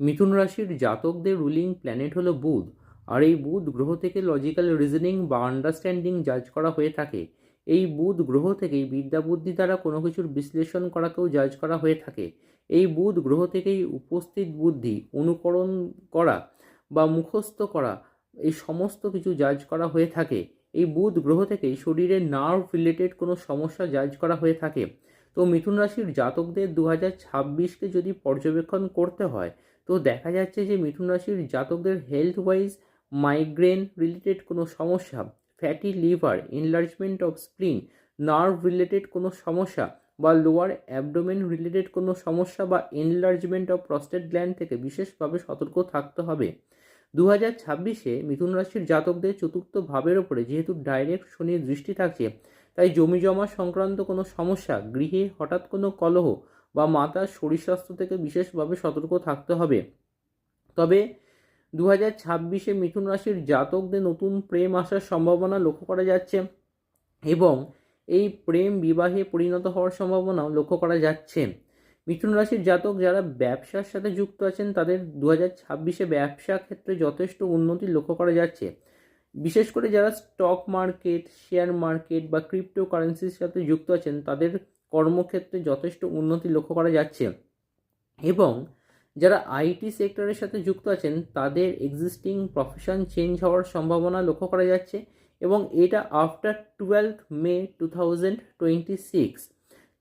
মিথুন রাশির জাতকদের ruling planet হলো বুধ। আর এই বুধ গ্রহ থেকে লজিক্যাল রিজনিং বা আন্ডারস্ট্যান্ডিং জাজ করা হয়ে থাকে। এই বুধ গ্রহ থেকেই বিদ্যা বুদ্ধি দ্বারা কোনো কিছুর বিশ্লেষণ করাকেও জাজ করা হয়ে থাকে। এই বুধ গ্রহ থেকেই উপস্থিত বুদ্ধি, অনুকরণ করা বা মুখস্থ করা, এই সমস্ত কিছু জাজ করা হয়ে থাকে। এই বুধ গ্রহ থেকেই শরীরে নার্ভ রিলেটেড কোনো সমস্যা জাজ করা হয়ে থাকে। তো মিথুন রাশির জাতকদের দু হাজার ছাব্বিশকে যদি পর্যবেক্ষণ করতে হয়, তো দেখা যাচ্ছে যে মিথুন রাশির জাতকদের হেলথ ওয়াইজ মাইগ্রেন রিলেটেড কোনো সমস্যা fatty liver enlargement of spleen nerve related কোনো সমস্যা বা লোয়ার অ্যাবডোমেন রিলেটেড কোনো সমস্যা বা এনলার্জমেন্ট অফ প্রস্টেট গ্ল্যান্ড থেকে বিশেষভাবে সতর্ক থাকতে হবে। দু হাজার ছাব্বিশে মিথুন রাশির জাতকদের চতুর্থ ভাবের ওপরে যেহেতু ডাইরেক্ট শনির দৃষ্টি থাকছে, তাই জমি জমা সংক্রান্ত কোনো সমস্যা, গৃহে হঠাৎ কোনো কলহ বা মাতার শরীর স্বাস্থ্য থেকে বিশেষভাবে সতর্ক থাকতে হবে। তবে দু হাজার ছাব্বিশে মিথুন রাশির জাতকদের নতুন প্রেম আসার সম্ভাবনা লক্ষ্য করা যাচ্ছে এবং এই প্রেম বিবাহে পরিণত হওয়ার সম্ভাবনাও লক্ষ্য করা যাচ্ছে। মিথুন রাশির জাতক যারা ব্যবসার সাথে যুক্ত আছেন, তাদের দু হাজার ছাব্বিশে ব্যবসা ক্ষেত্রে যথেষ্ট উন্নতি লক্ষ্য করা যাচ্ছে। বিশেষ করে যারা স্টক মার্কেট শেয়ার মার্কেট বা ক্রিপ্টো কারেন্সির সাথে যুক্ত আছেন, তাদের কর্মক্ষেত্রে যথেষ্ট উন্নতি লক্ষ্য করা যাচ্ছে। এবং যারা আইটি সেক্টরের সাথে যুক্ত আছেন, তাদের এক্সিস্টিং প্রফেশন চেঞ্জ হওয়ার সম্ভাবনা লক্ষ্য করা যাচ্ছে এবং এটা after twelve May two thousand twenty six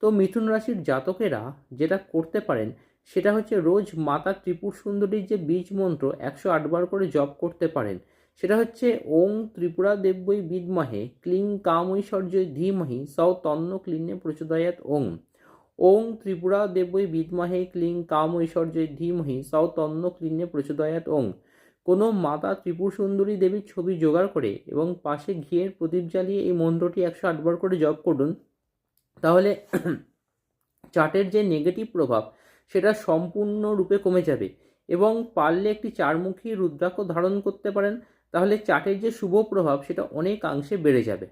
তো মিথুন রাশির জাতকেরা যেটা করতে পারেন, সেটা হচ্ছে রোজ মাতা ত্রিপুর সুন্দরীর যে বীজ মন্ত্র একশো আটবার করে জপ করতে পারেন। সেটা হচ্ছে ওং ত্রিপুরা দেব্যই বিদমাহে ক্লিং কাম ঐশ্বর্যই ধীমহি সৌ তন্ন ক্লিন্নে প্রচোদয়াত ওং। ওং ত্রিপুরা দেব্যই বিদমাহে ক্লিং কাম ঐশ্বর্যই ধীমহি সৌ তন্ন ক্লিন্নে প্রচোদয়াত ওং। কোনো মাতা ত্রিপুর সুন্দরী দেবীর ছবি জোগাড় করে এবং পাশে ঘিয়ের প্রদীপ জ্বালিয়ে এই মন্ত্রটি একশো আটবার করে জপ করুন। তাহলে চার্টের যে নেগেটিভ প্রভাব, সেটা সম্পূর্ণরূপে কমে যাবে এবং পারলে একটি চারমুখী রুদ্রাক্ষ ধারণ করতে পারেন, তাহলে চার্টের যে শুভ প্রভাব, সেটা অনেকাংশে বেড়ে যাবে।